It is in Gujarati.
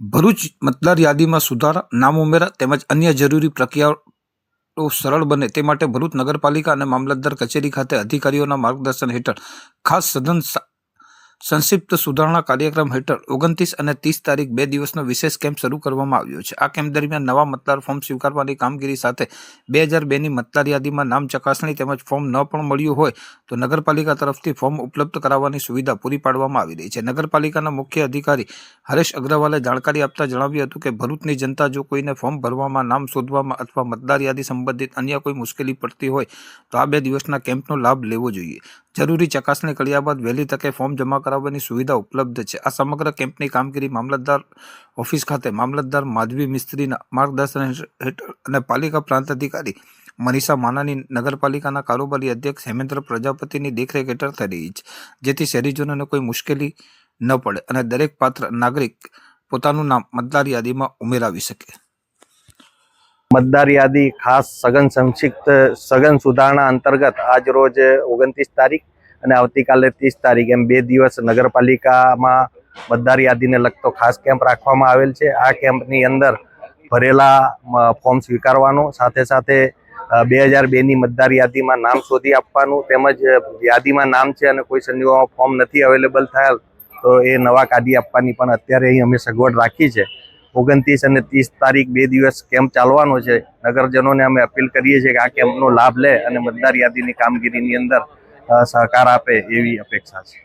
ભરૂચ મતદાર યાદીમાં સુધારા, નામ ઉમેરા તેમજ અન્ય જરૂરી પ્રક્રિયાઓ સરળ બને તે માટે ભરૂચ નગરપાલિકા અને મામલતદાર કચેરી ખાતે અધિકારીઓના માર્ગદર્શન હેઠળ ખાસ સઘન સંક્ષિપ્ત સુધારણા કાર્યક્રમ હેઠળ ઓગણત્રીસ અને ત્રીસ તારીખ બે દિવસનો વિશેષ કેમ્પ શરૂ કરવામાં આવ્યો છે. આ કેમ્પ દરમિયાન નવા મતદાર ફોર્મ સ્વીકારવાની કામગીરી સાથે બે હજાર બેની મતદાર યાદીમાં નામ ચકાસણી તેમજ ફોર્મ ન પણ મળ્યું હોય તો નગરપાલિકા તરફથી ફોર્મ ઉપલબ્ધ કરાવવાની સુવિધા પૂરી પાડવામાં આવી રહી છે. નગરપાલિકાના મુખ્ય અધિકારી હરેશ અગ્રવાલે જાણકારી આપતા જણાવ્યું હતું કે ભરૂચની જનતા જો કોઈને ફોર્મ ભરવામાં નામ શોધવામાં અથવા મતદાર યાદી સંબંધિત અન્ય કોઈ મુશ્કેલી પડતી હોય તો આ બે દિવસના કેમ્પનો લાભ લેવો જોઈએ. જરૂરી ચકાસણી કર્યા બાદ વહેલી તકે ફોર્મ જમા કરાવવાની સુવિધા ઉપલબ્ધ છે. આ સમગ્ર કેમ્પની કામગીરી મામલતદાર ઓફિસ ખાતે મામલતદાર માધવી મિસ્ત્રીના માર્ગદર્શન હેઠળ અને પાલિકા પ્રાંત અધિકારી મનીષા માનાની નગરપાલિકાના કારોબારી અધ્યક્ષ હેમેન્દ્ર પ્રજાપતિની દેખરેખ હેઠળ થઈ રહી છે, જેથી શહેરીજનોને કોઈ મુશ્કેલી ન પડે અને દરેક પાત્ર નાગરિક પોતાનું નામ મતદાર યાદીમાં ઉમેરાવી શકે. મતદાર યાદી ખાસ સઘન સંક્ષિપ્ત, સઘન સુધારણા અંતર્ગત આજ રોજ ઓગણત્રીસ તારીખ અને આવતીકાલે ત્રીસ તારીખ એમ બે દિવસ નગરપાલિકામાં મતદાર યાદીને લગતો ખાસ કેમ્પ રાખવામાં આવેલ છે. આ કેમ્પની અંદર ભરેલા ફોર્મ સ્વીકારવાનું, સાથે સાથે બે હજાર બેની મતદાર યાદીમાં નામ શોધી આપવાનું તેમજ યાદીમાં નામ છે અને કોઈ સંજોગોમાં ફોર્મ નથી અવેલેબલ થયેલ તો એ નવા કાઢી આપવાની પણ અત્યારે અહીં અમે સગવડ રાખી છે. ઓગણત્રીસ અને ત્રીસ તારીખ બે દિવસ કેમ્પ ચાલવાનો છે. નગરજનોને અમે અપીલ કરીએ છીએ કે આ કેમ્પનો લાભ લે અને મતદાર યાદીની કામગીરીની અંદર સહકાર આપે એવી અપેક્ષા છે.